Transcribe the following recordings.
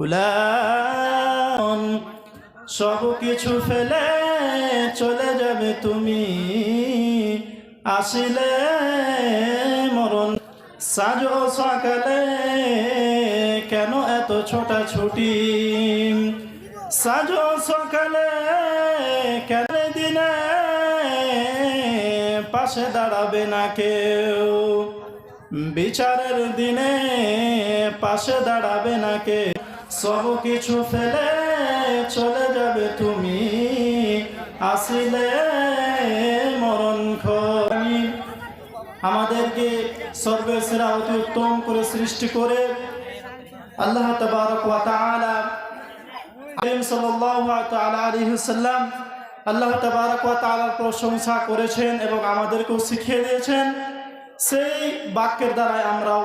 উলান সব কিছু ফেলে চলে যাবে তুমি। আসিলে মরণ, সাজো সকালে কেন এত ছোটা ছুটি সাজো সকালে কেন দিনে পাশে দাঁড়াবে না কেউ? বিচারের দিনে পাশে দাঁড়াবে না কে সব কিছু ফেলে চলে যাবে তুমি। আসিলে মরণ আমাদেরকে সর্বেসেরা অতি উত্তম করে সৃষ্টি করে আল্লাহ আলাইহি আল্লাহ তাবারক ওয়া তাআলার প্রশংসা করেছেন এবং আমাদেরকেও শিখিয়ে দিয়েছেন। সেই বাক্যের দ্বারাই আমরাও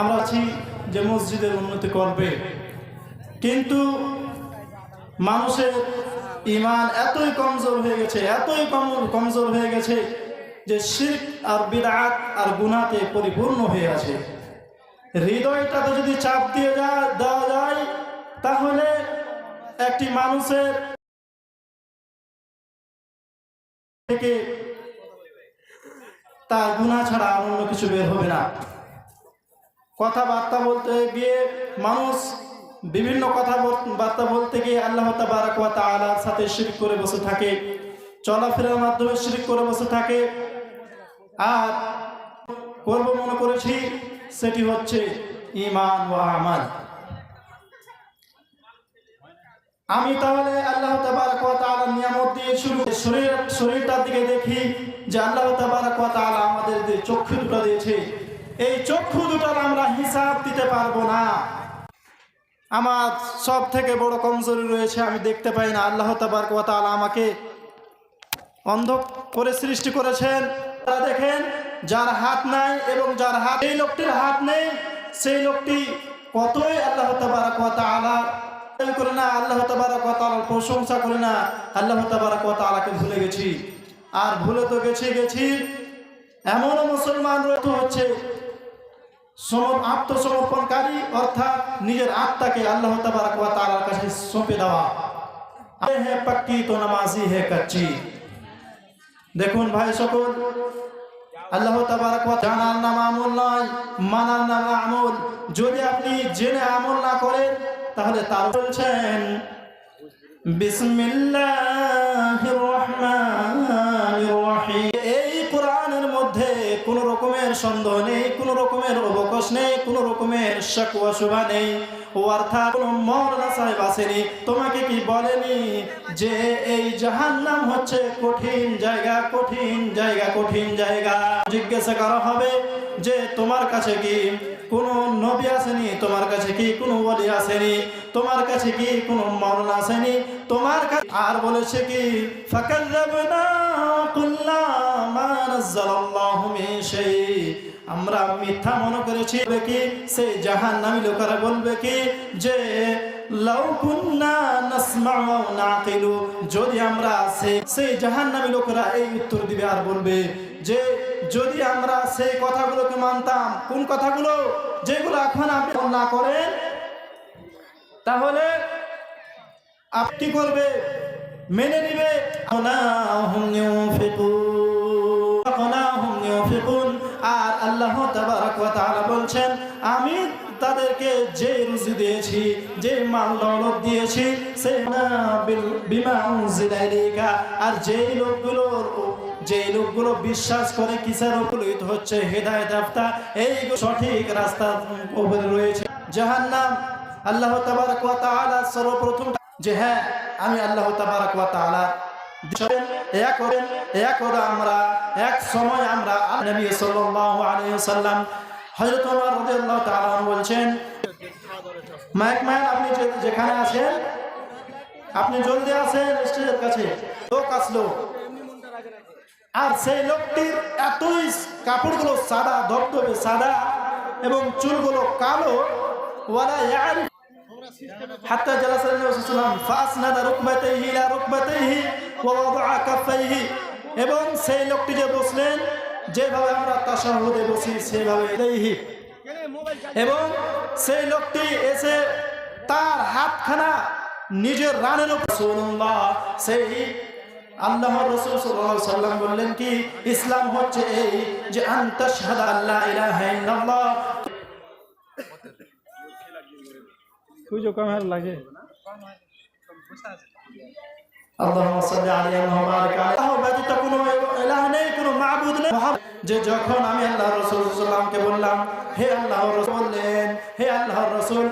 আমরা আছি যে মসজিদের উন্নতি করবে কিন্তু মানুষের ইমান এতই কমজোর হয়ে গেছে, এতই কম, কমজোর হয়ে গেছে যে শিখ আর বিরাট আর গুনাতে পরিপূর্ণ হয়ে আছে। হৃদয়টাতে যদি চাপ দিয়ে দেওয়া যায়, তাহলে একটি মানুষের থেকে তার গুণা ছাড়া অন্য কিছু বের হবে না। কথাবার্তা বলতে গিয়ে মানুষ বিভিন্ন কথা বার্তা বলতে গিয়ে আল্লাহ তাবারাক ওয়া তাআলার সাথে শিরক করে বসে থাকে, চলাফেরার মাধ্যমে শিরক করে বসে থাকে। আর করব মনে করেছি, সেটি হচ্ছে ইমান ও আমাল। আমি তাহলে আল্লাহ নিয়ামত দিয়ে শুরু শরীর শরীরটার দিকে দেখি যে আল্লাহ তাআলা আমাদের চক্ষু দুটো দিয়েছে। এই চক্ষু দুটার আমরা হিসাব দিতে পারব না। আমার সব থেকে বড় কমজোরি রয়েছে, আমি দেখতে পাই না। আল্লাহ তাবারাক ওয়া আমাকে অন্ধ করে সৃষ্টি করেছেন। তারা দেখেন, যার হাত নাই এবং যার হাত এই লোকটির হাত নেই, সেই লোকটি কতই আল্লাহ তাবারাক ওয়া তাআলা করে না, আল্লাহ তাবারাক ওয়া তাআলার প্রশংসা করে না, আল্লাহ তাবারাক ওয়া তাআলাকে ভুলে গেছি। আর ভুলে তো গেছি গেছি। এমনও মুসলমান রত হচ্ছে সম আত্মসমর্পণকারী, অর্থাৎ নিজের আত্মাকে আল্লাহ তাবারাক কাছে সঁপে দেওয়া। দেখুন ভাই সকল, আল্লাহ জানার নাম আমল নয়, মানার নাম আমল। যদি আপনি জেনে আমল না করেন, তাহলে তার বলছেন বিসমিল্লাহির সন্দেহ নেই, কোন রকমের অবকাশ নেই, কোন রকমের শাকুয়া শোভা নেই। ও অর্থাৎ কোন মৌলানা সাহেব আসেনি তোমাকে কি বলেনি যে এই জাহান্নাম হচ্ছে কঠিন জায়গা কঠিন জায়গা কঠিন জায়গা? জিজ্ঞাসা করা হবে যে তোমার কাছে কি কোন নবী আসেনি, তোমার কাছে কি কোন ওলি আসেনি? তোমার কাছে কি কোন মরণ আসেনি? তোমার কাছে আর বলেছে কি আমরা মিথ্যা মনে করেছি। কি সেই জাহান্নামী লোকেরা বলবে কি, যে যদি আমরা সেই সেই জাহান্নামী লোকেরা এই উত্তর দিবে আর বলবে যে, যদি আমরা সেই কথাগুলোকে মানতাম, কোন কথাগুলো? যেগুলো এখন আপনি না করেন তাহলে আপনি করবে? মেনে নিবে। আর আল্লাহ বলছেন, আমি তাদেরকে যে রুজি দিয়েছি, যে মাল দৌলত দিয়েছি, সে বিমা আর যেই লোকগুলোর যে লোকগুলো বিশ্বাস করে কিসের উপলিত হচ্ছে, হেদায়ত রাস্তা এই সঠিক রাস্তার উপরে রয়েছে। জাহান্নাম আল্লাহ সর্বপ্রথম যে হ্যাঁ আমি আল্লাহ আমরা, এক সময় আমরা বলছেন আপনি যেখানে আছেন, আপনি জলদি আসেন কাছে। লোক আসলো। আর সেই লোকটির এতই কাপড়গুলো সাদা, ধবধবে সাদা এবং চুলগুলো কালো। ওয়ালা حتى جلس النبي صلى الله عليه وسلم فاسند ركبتيه الى ركبتيه ووضع كفيه এবং সেই লোকটি যে বসলেন যেভাবে আমরা তাশাহুদে বসি সেভাবে ইলাইহি এবং সেই লোকটি এসে তার হাতখানা নিজের রানের উপর রাসূলুল্লাহ সেই আল্লাহর রাসূল সাল্লাল্লাহু আলাইহি সাল্লাম বললেন কি ইসলাম হচ্ছে এই যে আনতাশহাদা আল্লা সূর্য কম হার লাগে যে যখন আমি আল্লাহ রসুল বললাম, হে আল্লাহ বললেন, হে আল্লাহ রসুল